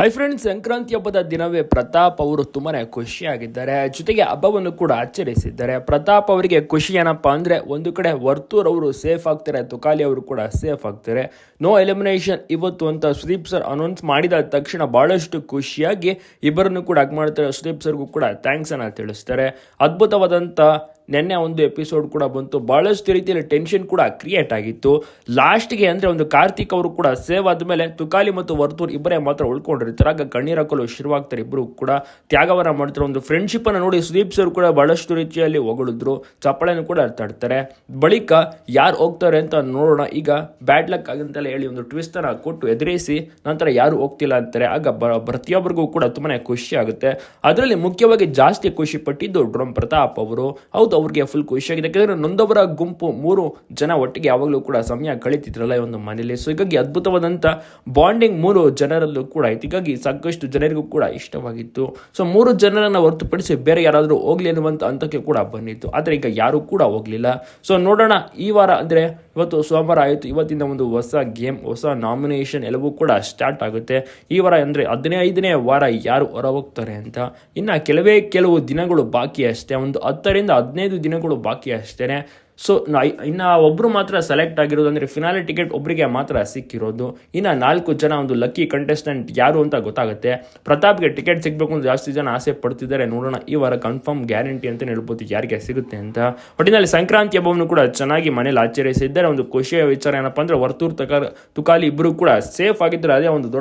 Hi friends Sankranti ಹಬ್ಬದ ದಿನವೇ ಪ್ರತಾಪ್ ಅವರು ತುಂಬಾ ಖುಷಿಯಾಗಿದ್ದಾರೆ. ಜೊತೆಗೆ ಹಬ್ಬವನ್ನು ಕೂಡ ಆಚರಿಸಿದ್ದಾರೆ. ಪ್ರತಾಪ್ ಅವರಿಗೆ ಖುಷಿ ಏನಪ್ಪ ಅಂದ್ರೆ ಒಂದು ಕಡೆ ವರ್ತೂರ್ ಅವರು ಸೇಫ್ ಆಗ್ತಾರೆ, ತುಕಾಲಿ ಅವರು ಕೂಡ ಸೇಫ್ ಆಗ್ತಾರೆ. ನೋ ಎಲಿಮಿನೇಷನ್ ಇವತ್ತು ಅಂತ ಸುದೀಪ್ ಸರ್ ಅನೌನ್ಸ್ ಮಾಡಿದ ತಕ್ಷಣ ಬಹಳಷ್ಟು ಖುಷಿಯಾಗಿ ಇಬ್ಬರನ್ನು ಕೂಡ ಹಗ್ ಮಾಡ್ತಾರೆ. ಸುದೀಪ್ ಸರ್ಗೂ ಕೂಡ ಥ್ಯಾಂಕ್ಸ್ ಅನ್ನ ತಿಳಿಸ್ತಾರೆ. ಅದ್ಭುತವಾದಂತ ನಿನ್ನೆ ಒಂದು ಎಪಿಸೋಡ್ ಕೂಡ ಬಂತು. ಬಹಳಷ್ಟು ರೀತಿಯಲ್ಲಿ ಟೆನ್ಷನ್ ಕೂಡ ಕ್ರಿಯೇಟ್ ಆಗಿತ್ತು. ಲಾಸ್ಟ್ಗೆ ಅಂದರೆ ಒಂದು ಕಾರ್ತಿಕ್ ಅವರು ಕೂಡ ಸೇವ್ ಆದಮೇಲೆ ತುಕಾಲಿ ಮತ್ತು ವರ್ತೂರ್ ಇಬ್ಬರೇ ಮಾತ್ರ ಉಳ್ಕೊಂಡಿರ್ತಾರೆ. ಆಗ ಕಣ್ಣೀರ ಹಾಕಲು ಶುರುವಾಗ್ತಾರೆ ಇಬ್ಬರು ಕೂಡ. ತ್ಯಾಗವನ್ನ ಮಾಡ್ತಾರೆ. ಒಂದು ಫ್ರೆಂಡ್ಶಿಪ್ಪನ್ನು ನೋಡಿ ಸುದೀಪ್ ಸರ್ ಕೂಡ ಬಹಳಷ್ಟು ರೀತಿಯಲ್ಲಿ ಹೊಗಳಿದ್ರು. ಚಪ್ಪಳೆಯನ್ನು ಕೂಡ ತಡ್ತಾರೆ ಬಳಿಕ ಯಾರು ಹೋಗ್ತಾರೆ ಅಂತ ನೋಡೋಣ. ಈಗ ಬ್ಯಾಡ್ ಲಕ್ ಆಗಂತೆಲ್ಲ ಹೇಳಿ ಒಂದು ಟ್ವಿಸ್ಟ್ ಅನ್ನ ಕೊಟ್ಟು ಎದುರಿಸಿ ನಂತರ ಯಾರು ಹೋಗ್ತಿಲ್ಲ ಅಂತಾರೆ. ಆಗ ಪ್ರತಿಯೊಬ್ಬರಿಗೂ ಕೂಡ ತುಂಬಾನೇ ಖುಷಿ ಆಗುತ್ತೆ. ಅದರಲ್ಲಿ ಮುಖ್ಯವಾಗಿ ಜಾಸ್ತಿ ಖುಷಿ ಪಟ್ಟಿದ್ದು ಡ್ರೋಮ್ ಪ್ರತಾಪ್ ಅವರು. ಹೌದು ಅವ್ರಿಗೆ ಫುಲ್ ಖುಷಿಯಾಗಿದೆ ಯಾಕಂದರೆ ನೊಂದವರ ಗುಂಪು ಮೂರು ಜನ ಒಟ್ಟಿಗೆ ಯಾವಾಗಲೂ ಕೂಡ ಸಮಯ ಕಳೀತಿದ್ರಲ್ಲ ಈ ಒಂದು ಮನೆಯಲ್ಲಿ. ಸೊ ಹೀಗಾಗಿ ಅದ್ಭುತವಾದಂಥ ಬಾಂಡಿಂಗ್ ಮೂರು ಜನರಲ್ಲೂ ಕೂಡ ಆಯ್ತು. ಹೀಗಾಗಿ ಸಾಕಷ್ಟು ಜನರಿಗೂ ಕೂಡ ಇಷ್ಟವಾಗಿತ್ತು. ಸೊ ಮೂರು ಜನರನ್ನು ಹೊರತುಪಡಿಸಿ ಬೇರೆ ಯಾರಾದರೂ ಹೋಗ್ಲಿ ಅನ್ನುವಂಥ ಹಂತಕ್ಕೆ ಕೂಡ ಬಂದಿತ್ತು. ಆದರೆ ಈಗ ಯಾರೂ ಕೂಡ ಹೋಗಲಿಲ್ಲ. ಸೊ ನೋಡೋಣ ಈ ವಾರ ಅಂದ್ರೆ ಇವತ್ತು ಸೋಮವಾರ ಆಯಿತು. ಇವತ್ತಿಂದ ಒಂದು ಹೊಸ ಗೇಮ್, ಹೊಸ ನಾಮಿನೇಷನ್ ಎಲ್ಲವೂ ಕೂಡ ಸ್ಟಾರ್ಟ್ ಆಗುತ್ತೆ. ಈ ವಾರ ಅಂದರೆ ಹದಿನೈದನೇ ವಾರ ಯಾರು ಹೊರ ಹೋಗ್ತಾರೆ ಅಂತ. ಇನ್ನು ಕೆಲವೇ, ಕೆಲವು ದಿನಗಳು ಬಾಕಿ ಅಷ್ಟೇ. ಒಂದು ಹತ್ತರಿಂದ ಹದಿನೈದು ದಿನಗಳು ಬಾಕಿ ಅಷ್ಟೇ ಸೊ ಇನ್ನು ಒಬ್ಬರು ಮಾತ್ರ ಸೆಲೆಕ್ಟ್ ಆಗಿರೋದು ಅಂದರೆ ಫಿನಾಲೆ ಟಿಕೆಟ್ ಒಬ್ಬರಿಗೆ ಮಾತ್ರ ಸಿಕ್ಕಿರೋದು. ಇನ್ನು ನಾಲ್ಕು ಜನ ಒಂದು ಲಕ್ಕಿ ಕಂಟೆಸ್ಟೆಂಟ್ ಯಾರು ಅಂತ ಗೊತ್ತಾಗುತ್ತೆ. ಪ್ರತಾಪ್ಗೆ ಟಿಕೆಟ್ ಸಿಗಬೇಕು ಅಂತ ಜಾಸ್ತಿ ಜನ ಆಸೆ ಪಡ್ತಿದ್ದಾರೆ. ನೋಡೋಣ, ಈ ವಾರ ಕನ್ಫರ್ಮ್ ಗ್ಯಾರಂಟಿ ಅಂತ ಹೇಳ್ಬೋದು ಯಾರಿಗೆ ಸಿಗುತ್ತೆ ಅಂತ. ಒಟ್ಟಿನಲ್ಲಿ ಸಂಕ್ರಾಂತಿ ಹಬ್ಬವನ್ನು ಕೂಡ ಚೆನ್ನಾಗಿ ಮನೇಲಿ ಆಚರಿಸಿದ್ದಾರೆ. ಒಂದು ಖುಷಿಯ ವಿಚಾರ ಏನಪ್ಪ ಅಂದ್ರೆ ವರ್ತೂರ್ ತಕ, ತುಕಾಲಿ ಇಬ್ಬರು ಕೂಡ ಸೇಫ್ ಆಗಿದ್ದರೆ ಅದೇ ಒಂದು ದೊಡ್ಡ